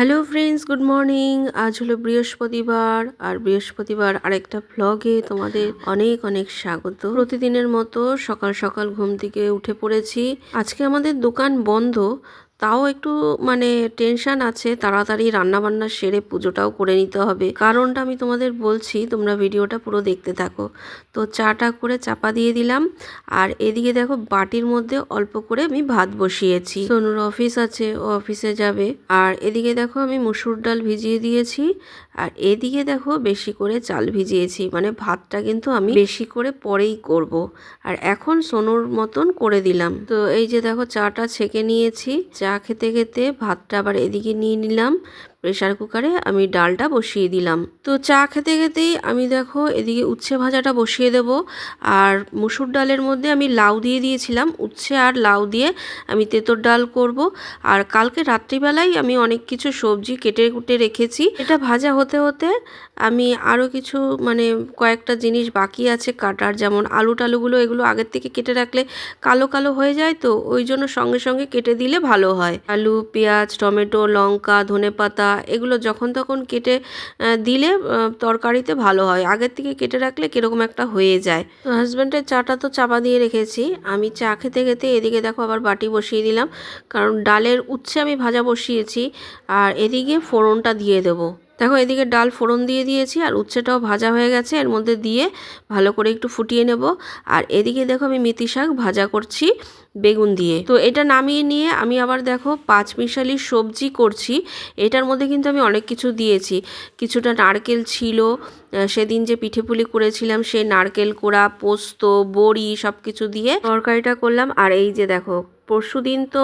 Hello friends good morning আজ হলো বৃহস্পতিবার, আর বৃহস্পতিবার আরেকটা ভ্লগে তোমাদের অনেক অনেক স্বাগত। প্রতিদিনের মতো সকাল সকাল ঘুম থেকে উঠে পড়েছি। আজকে আমাদের দোকান বন্ধ তাও একটু মানে টেনশন আছে। তাড়াতাড়ি রান্নাবান্না সেরে পুজোটাও করে নিতে হবে। কারণটা আমি তোমাদের বলছি, তোমরা ভিডিওটা পুরো দেখতে থাকো। তো চাটা করে চাপা দিয়ে দিলাম। আর এদিকে দেখো, বাটির মধ্যে অল্প করে আমি ভাত বসিয়েছি। সোনুর অফিস আছে, ও অফিসে যাবে। আর এদিকে দেখো, আমি মুসুর ডাল ভিজিয়ে দিয়েছি। আর এদিকে দেখো বেশি করে চাল ভিজিয়েছি মানে ভাতটা কিন্তু আমি বেশি করে পরেই করব। আর এখন সোনুর মতন করে দিলাম তো এই যে দেখো চাটা ছেঁকে নিয়েছি, চা খেতে খেতে ভাতটা আবার এদিকে নিয়ে নিলাম প্রেশার কুকারে আমি ডালটা বসিয়ে দিলাম। তো চা খেতে খেতেই আমি দেখো এদিকে উচ্ছে ভাজাটা বসিয়ে দেব আর মুসুর ডালের মধ্যে আমি লাউ দিয়ে দিয়েছিলাম। উচ্ছে আর লাউ দিয়ে আমি তেঁতর ডাল করব আর কালকে রাত্রিবেলায় আমি অনেক কিছু সবজি কেটে কুটে রেখেছি। এটা ভাজা হতে হতে আমি আরও কিছু মানে কয়েকটা জিনিস বাকি আছে কাটার যেমন আলু টালুগুলো এগুলো আগের থেকে কেটে রাখলে কালো কালো হয়ে যায় তো ওই জন্য সঙ্গে সঙ্গে কেটে দিলে ভালো হয়। আলু, পেঁয়াজ, টমেটো, লঙ্কা ধনে পাতা এগুলো যখন তখন কেটে দিলে তরকারিতে ভালো হয়। আগের থেকে কেটে রাখলে কীরকম একটা হয়ে যায়। তো হাজব্যান্ডের চাটা তো চাপা দিয়ে রেখেছি। আমি চা খেতে খেতে এদিকে দেখো আবার বাটি বসিয়ে দিলাম। কারণ ডালের উচ্ছে আমি ভাজা বসিয়েছি। আর এদিকে ফোড়নটা দিয়ে দেবো। দেখো, এদিকে ডাল ফোড়ন দিয়ে দিয়েছি আর উচ্ছেটাও ভাজা হয়ে গেছে। এর মধ্যে দিয়ে ভালো করে একটু ফুটিয়ে নেব। আর এদিকে দেখো, আমি মেথি শাক ভাজা করছি বেগুন দিয়ে। তো এটা নামিয়ে নিয়ে আমি আবার দেখো পাঁচ মিশালি সবজি করছি। এটার মধ্যে কিন্তু আমি অনেক কিছু দিয়েছি। কিছুটা নারকেল ছিল সেদিন যে পিঠে পুলি করেছিলাম, সেই নারকেল কোড়া, পোস্ত, বড়ি সব কিছু দিয়ে তরকারিটা করলাম। আর এই যে দেখো পরশু দিন তো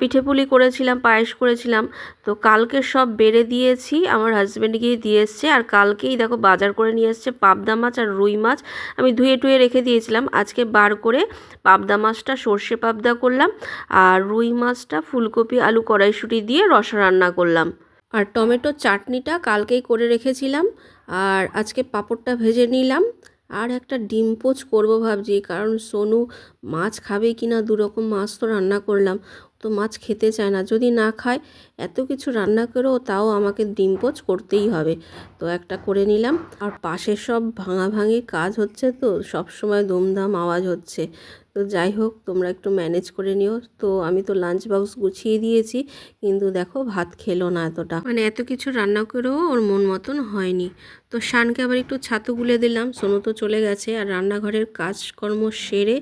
পিঠে পুলি করেছিলাম, পায়েস করেছিলাম। তো কালকে সব বেড়ে দিয়েছি, আমার হাজব্যান্ড গিয়ে দিয়ে এসছে। আর কালকেই দেখো বাজার করে নিয়ে এসছে পাবদা মাছ আর রুই মাছ। আমি ধুয়ে টুয়ে রেখে দিয়েছিলাম, আজকে বার করে পাবদা মাছটা, সর্ষে পাবদা করলাম। আর রুই মাছটা, ফুলকপি, আলু কড়াইশুটি দিয়ে রসা রান্না করলাম। আর টমেটো চাটনিটা কালকেই করে রেখেছিলাম। আর আজকে পাঁপড়টা ভেজে নিলাম। আর একটা ডিম পোচ করব ভাবছি, কারণ সোনু মাছ খাবে কি না, দুরকম মাছ তো রান্না করলাম, তো মাছ খেতে চায় না। যদি না খায়, এত কিছু রান্না করেও তাও আমাকে ডিম পোচ করতেই হবে। তো একটা করে নিলাম, আর পাশে সব ভাঙা ভাঙাভাঙি কাজ হচ্ছে তো সব সময় দুমদাম আওয়াজ হচ্ছে। তো যাই হোক, তোমরা একটু ম্যানেজ করে নিও। তো আমি তো লাঞ্চ বক্স গুছিয়ে দিয়েছি, কিন্তু দেখো ভাত খেলো না এতটা। মানে এত কিছু রান্না করেও ওর মন মতন হয়নি। তো শানকে আবার একটু ছাতু গুলে দিলাম। সোনু তো চলে গেছে আর রান্নাঘরের কাজকর্ম সেরে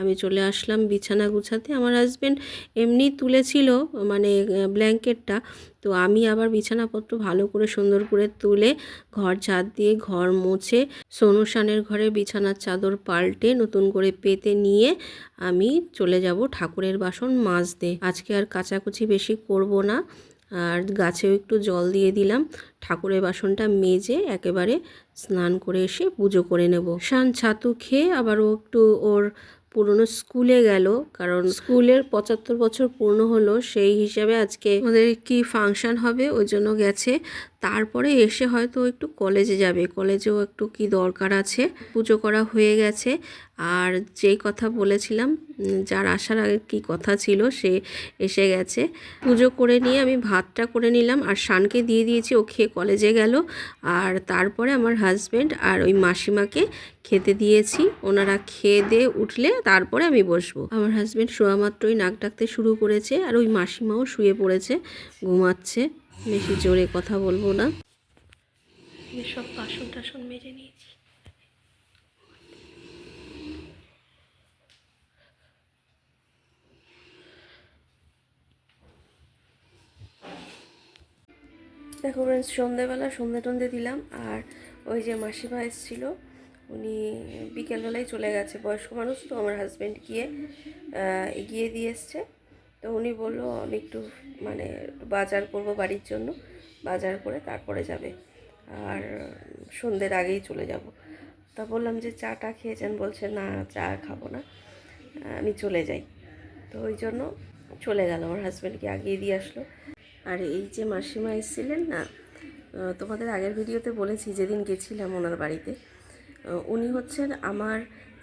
আমি চলে আসলাম বিছানা গুছাতে। আমার হাজব্যান্ড এমনি তুলেছিল মানে ব্ল্যাঙ্কেটটা তো আমি আবার বিছানাপত্র ভালো করে সুন্দর করে তুলে ঘর ঝাঁট দিয়ে ঘর মুছে সোনুশানের ঘরে বিছানার চাদর পাল্টে নতুন করে পেতে নিয়ে আমি চলে যাব ঠাকুরের বাসন মাজতে। আজকে আর কাচাকুচি বেশি করব না। আর গাছেও একটু জল দিয়ে দিলাম। ঠাকুরের বাসনটা মেজে একেবারে স্নান করে এসে পুজো করে নেব। শান ছাতু খেয়ে আবার ও একটু ওর পুরনো স্কুলে গেল, কারণ স্কুলের পঁচাত্তর বছর পূর্ণ হলো, সেই হিসাবে আজকে ওদের কি ফাংশন হবে, ওই জন্য গেছে। তারপরে এসে হয়তো একটু কলেজে যাবে। কলেজেও একটু কি দরকার আছে? পুজো করা হয়ে গেছে। আর যেই কথা বলেছিলাম যার আসার আগে কি কথা ছিল, সে এসে গেছে। পুজো করে নিয়ে আমি ভাতটা করে নিলাম আর শানকে দিয়ে দিয়েছি, ও খেয়ে কলেজে গেল। আর তারপরে আমার হাজব্যান্ড আর ওই মাসিমাকে খেতে দিয়েছি। ওনারা খেয়ে দিয়ে উঠলে তারপরে আমি বসবো। আমার হাজব্যান্ড শোয়া মাত্রই নাক ডাকতে শুরু করেছে আর ওই মাসিমাও শুয়ে পড়েছে, ঘুমাচ্ছে। বেশি জোরে কথা বলব না। সব বাসন টাসন মেজে নিয়েছি। দেখো ফ্রেন্ডস সন্ধ্যেবেলা সন্ধ্যে টন্ধে দিলাম আর ওই যে মাসিমা এসেছিল উনি বিকেলবেলায় চলে গেছে। বয়স্ক মানুষ তো আমার হাজব্যান্ড গিয়ে এগিয়ে দিয়ে এসছে। তো উনি বলল, আমি একটু মানে বাজার করব বাড়ির জন্য, বাজার করে তারপরে যাবে। আর সন্ধ্যের আগেই চলে যাব। তা বললাম যে, চাটা খেয়েছেন বলছে, না, চা খাব না, আমি চলে যাই। তো ওই জন্য চলে গেল, আমার হাজব্যান্ডকে আগিয়ে দিয়ে আসলো। আর এই যে মাসিমা এসেছিলেন না তোমাদের আগের ভিডিওতে বলেছি, যেদিন গেছিলাম ওনার বাড়িতে উনি হচ্ছেন আমার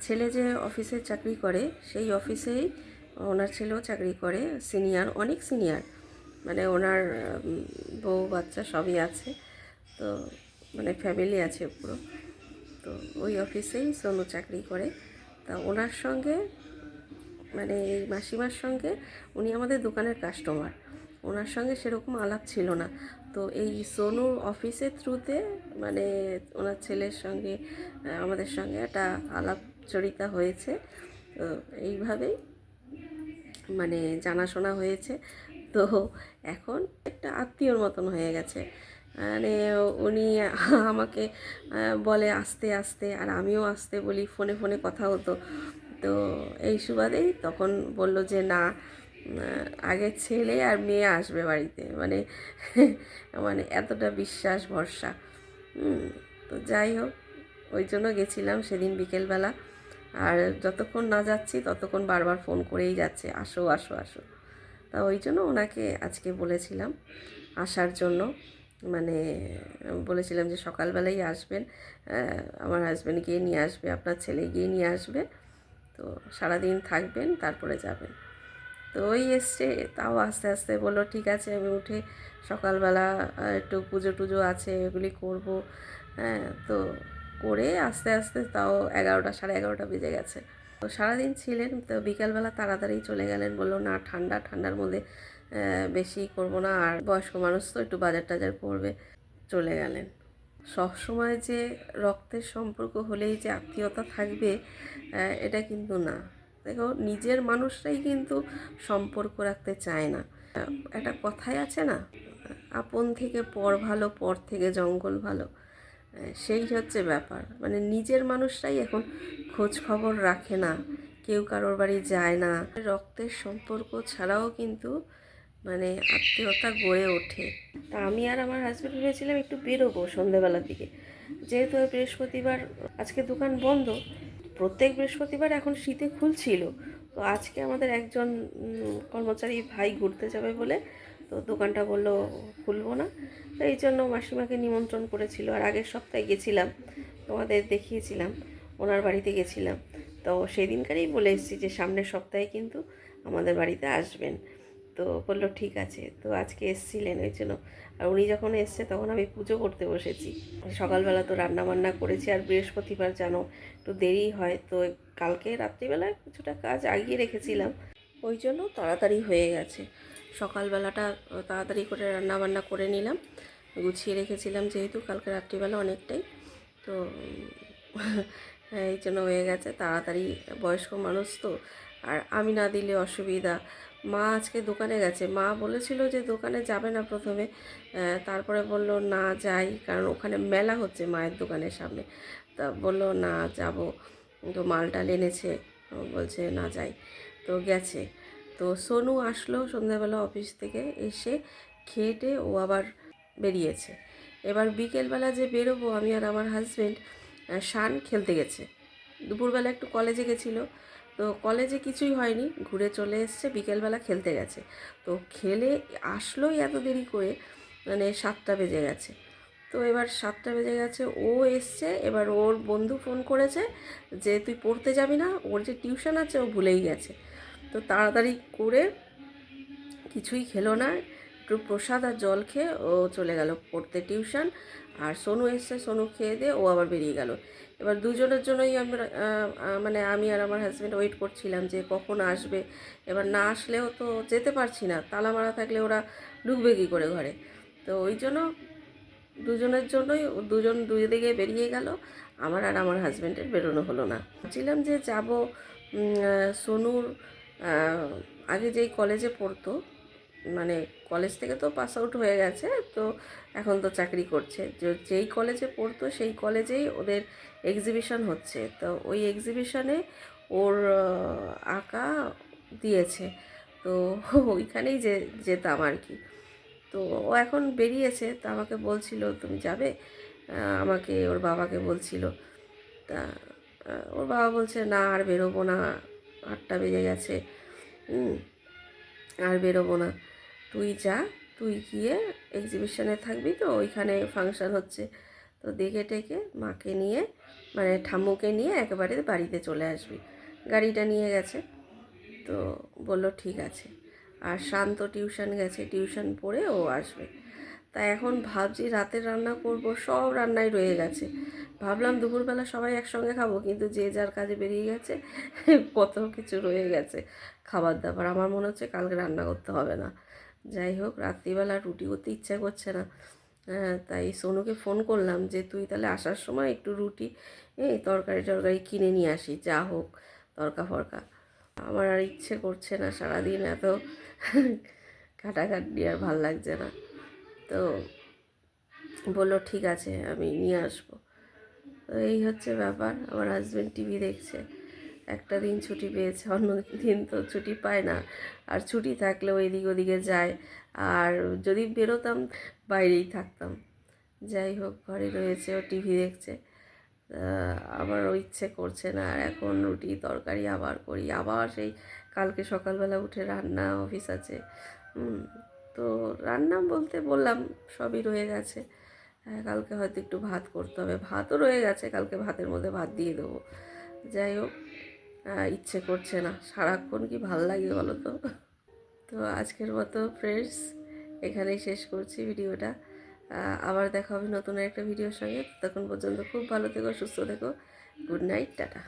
ছেলে যে অফিসে চাকরি করে, সেই অফিসেই ওনার ছেলেও চাকরি করে, সিনিয়র, অনেক সিনিয়র। মানে ওনার বউ, বাচ্চা সবই আছে। তো মানে ফ্যামিলি আছে পুরো। তো ওই অফিসেই সোনু চাকরি করে। তা ওনার সঙ্গে মানে এই মাসিমার সঙ্গে উনি আমাদের দোকানের কাস্টমার ওনার সঙ্গে সেরকম আলাপ ছিল না। তো এই সোনুর অফিসের থ্রুতে মানে ওনার ছেলের সঙ্গে, আমাদের সঙ্গে একটা আলাপচরিতা হয়েছে। তো এইভাবেই মানে জানাশোনা হয়েছে। তো এখন একটা আত্মীয়র মতন হয়ে গেছে। মানে উনি আমাকে বলে আস্তে আস্তে, আর আমিও আসতে বলি, ফোনে ফোনে কথা হতো। তো এই সুবাদেই তখন বলল যে, না আগে ছেলে আর মেয়ে আসবে বাড়িতে। মানে মানে এতটা বিশ্বাস, ভরসা। তো যাই হোক, ওই জন্য গেছিলাম সেদিন বিকেলবেলা। আর যতক্ষণ না যাচ্ছি, ততক্ষণ বারবার ফোন করেই যাচ্ছে, আসো আসো আসো। তা ওই জন্য ওনাকে আজকে বলেছিলাম আসার জন্য। মানে বলেছিলাম যে সকালবেলাই আসবেন আমার হাজব্যান্ড গিয়ে নিয়ে আসবে, আপনার ছেলে গিয়ে নিয়ে আসবে। তো সারাদিন থাকবেন, তারপরে যাবেন। তো ওই এসছে, তাও আস্তে আস্তে বলল, ঠিক আছে, আমি উঠে সকালবেলা একটু পুজো টুজো আছে, এগুলি করব। হ্যাঁ তো করে আস্তে আস্তে তাও এগারোটা, সাড়ে এগারোটা বেজে গেছে। তো সারাদিন ছিলেন, তো বিকালবেলা তাড়াতাড়ি চলে গেলেন, বলল, না, ঠান্ডা, ঠান্ডার মধ্যে বেশি করব না, আর বয়স্ক মানুষ তো একটু বাজার টাজার করবে। চলে গেলেন। সবসময় যে রক্তের সম্পর্ক হলেই যে আত্মীয়তা থাকবে এটা কিন্তু না। দেখো, নিজের মানুষরাই কিন্তু সম্পর্ক রাখতে চায় না। একটা কথাই আছে না, আপন থেকে পর ভালো, পর থেকে জঙ্গল ভালো। সেই হচ্ছে ব্যাপার। মানে নিজের মানুষরাই এখন খোঁজ খবর রাখে না। কেউ কারোর বাড়ি যায় না। রক্তের সম্পর্ক ছাড়াও কিন্তু মানে আত্মীয়তা গড়ে ওঠে। তা আমি আর আমার হাজব্যান্ড ভেবেছিলাম একটু বেরোবো সন্ধ্যাবেলার দিকে। যেহেতু বৃহস্পতিবার, আজকে দোকান বন্ধ, প্রত্যেক বৃহস্পতিবার এখন শীতে খুলছিল। তো আজকে আমাদের একজন কর্মচারী ভাই ঘুরতে যাবে বলে তো দোকানটা বলল, খুলবো না। তো এই জন্য মাসিমাকে নিমন্ত্রণ করেছিল। আর আগের সপ্তাহে গেছিলাম, তোমাদের দেখিয়েছিলাম, ওনার বাড়িতে গেছিলাম। তো সেই দিনকারই বলে এসেছি যে, সামনের সপ্তাহে কিন্তু আমাদের বাড়িতে আসবেন। তো বলল, ঠিক আছে। তো আজকে এসছিলেন, ওই জন্য। আর উনি যখন এসছে, তখন আমি পুজো করতে বসেছি। সকালবেলা তো রান্না বান্না করেছি, আর বৃহস্পতিবার জানো একটু দেরি হয়, তো কালকে রাত্রিবেলায় কিছুটা কাজ আগিয়ে রেখেছিলাম। ওই জন্য তাড়াতাড়ি হয়ে গেছে। সকালবেলাটা তাড়াতাড়ি করে রান্না বান্না করে নিলাম। গুছিয়ে রেখেছিলাম যেহেতু কালকে রাত্রিবেলা অনেকটাই। তো এই জন্য হয়ে গেছে তাড়াতাড়ি বয়স্ক মানুষ তো। আর আমি না দিলে অসুবিধা। মা আজকে দোকানে গেছে। মা বলেছিল যে দোকানে যাবে না প্রথমে। তারপরে বলল, না, যাই। কারণ ওখানে মেলা হচ্ছে মায়ের দোকানের সামনে। তা বলল, না, যাব। তো মালটাল এনেছে। বলছে, না, যাই। তো গেছে। তো সোনু আসলো সন্ধ্যাবেলা অফিস থেকে, এসে খেটে ও আবার বেরিয়েছে। এবার বিকেলবেলা যে বেরোবো, আমি আর আমার হাজব্যান্ড শান খেলতে গেছে। দুপুরবেলা একটু কলেজে গেছিল। তো কলেজে কিছুই হয়নি, ঘুরে চলে এসছে, বিকেলবেলা খেলতে গেছে। তো খেলে আসলোই এত দেরি করে মানে সাতটা বেজে গেছে। তো এবার সাতটা বেজে গেছে, ও এসছে, এবার ওর বন্ধু ফোন করেছে যে, তুই পড়তে যাবি না? ওর যে টিউশন আছে, ও ভুলেই গেছে। তো তাড়াতাড়ি করে কিছুই খেলো না। একটু প্রসাদ আর জল খেয়ে ও চলে গেল পড়তে টিউশন। আর সোনু এসছে, সোনু খেয়ে দিয়ে ও আবার বেরিয়ে গেল। এবার দুজনের জন্যই আমরা মানে আমি আর আমার হাজব্যান্ড ওয়েট করছিলাম যে কখন আসবে। এবার না আসলেও তো যেতে পারছি না তালা মারা থাকলে ওরা ঢুকবে কী করে ঘরে। তো ওই জন্য দুজনের জন্যই, দুজন দুই দিকে বেরিয়ে গেল। আমার আর আমার হাজব্যান্ডের বেরোনো হলো না। ভাবছিলাম যে যাব সোনুর আগে যেই কলেজে পড়তো মানে কলেজ থেকে তো পাস আউট হয়ে গেছে, তো এখন তো চাকরি করছে। যে- যেই কলেজে পড়তো, সেই কলেজেই ওদের এক্সিবিশন হচ্ছে। তো ওই এক্সিবিশনে ওর আঁকা দিয়েছে। তো ওইখানেই যে, যেতাম আর কি। তো ও এখন বেরিয়েছে, তা আমাকে বলছিল, তুমি যাবে? আমাকে, ওর বাবাকে বলছিল। তা ওর বাবা বলছে, না, আর বেরোবো না। আটটা বেজে গেছে। আর বেরোবো না। তুই যা, তুই গিয়ে এক্সিবিশনে থাকবি তো, ওইখানে ফাংশন হচ্ছে। তো দেখে টেকে মাকে নিয়ে মানে ঠাম্মুকে নিয়ে একেবারে বাড়িতে চলে আসবি। গাড়িটা নিয়ে গেছে। তো বলল, ঠিক আছে। আর শান্ত টিউশন গেছে টিউশন পড়ে ও আসবে। তাই এখন ভাবছি রাতের রান্না করব সব রান্নাই রয়ে গেছে। ভাবলাম দুপুরবেলা সবাই একসঙ্গে খাব কিন্তু যে যার কাজে বেরিয়ে গেছে কত কিছু রয়ে গেছে খাবার দাবার আমার মনে হচ্ছে কালকে রান্না করতে হবে না। যাই হোক রাত্রিবেলা রুটি করতে ইচ্ছা করছে না। হ্যাঁ, তাই সোনুকে ফোন করলাম যে তুই তাহলে আসার সময় একটু রুটি এই তরকারি টরকারি কিনে নিয়ে আসি যা হোক তরকা ফরকা আমার আর ইচ্ছে করছে না সারাদিন এত কাটাকাটি আর ভালো লাগছে না। তো বলল, ঠিক আছে, আমি নিয়ে আসব। তো এই হচ্ছে ব্যাপার। আমার হাজব্যান্ড টিভি দেখছে। একটা দিন ছুটি পেয়েছে, অন্য দিন তো ছুটি পায় না। আর ছুটি থাকলেও এদিক ওদিকে যায়। আর যদি বেরোতাম, বাইরেই থাকতাম। যাই হোক, ঘরে রয়েছে, ও টিভি দেখছে। আমারও ইচ্ছে করছে না। আর এখন রুটি, তরকারি আবার করি। আবার সেই কালকে সকালবেলা উঠে রান্না, অফিস আছে। তো রান্না বলতে বললাম সবই রয়ে গেছে। কালকে হয়তো একটু ভাত করতে হবে। ভাতও রয়ে গেছে, কালকে ভাতের মধ্যে ভাত দিয়ে দেবো। যাই হোক ইচ্ছে করছে না। সারাক্ষণ কি ভালো লাগে বলো তো? তো আজকের মতো ফ্রেন্ডস এখানেই শেষ করছি ভিডিওটা। আবার দেখা হবে নতুন একটা ভিডিওর সঙ্গে। তখন পর্যন্ত খুব ভালো থেকো, সুস্থ থেকো। Good night, tata.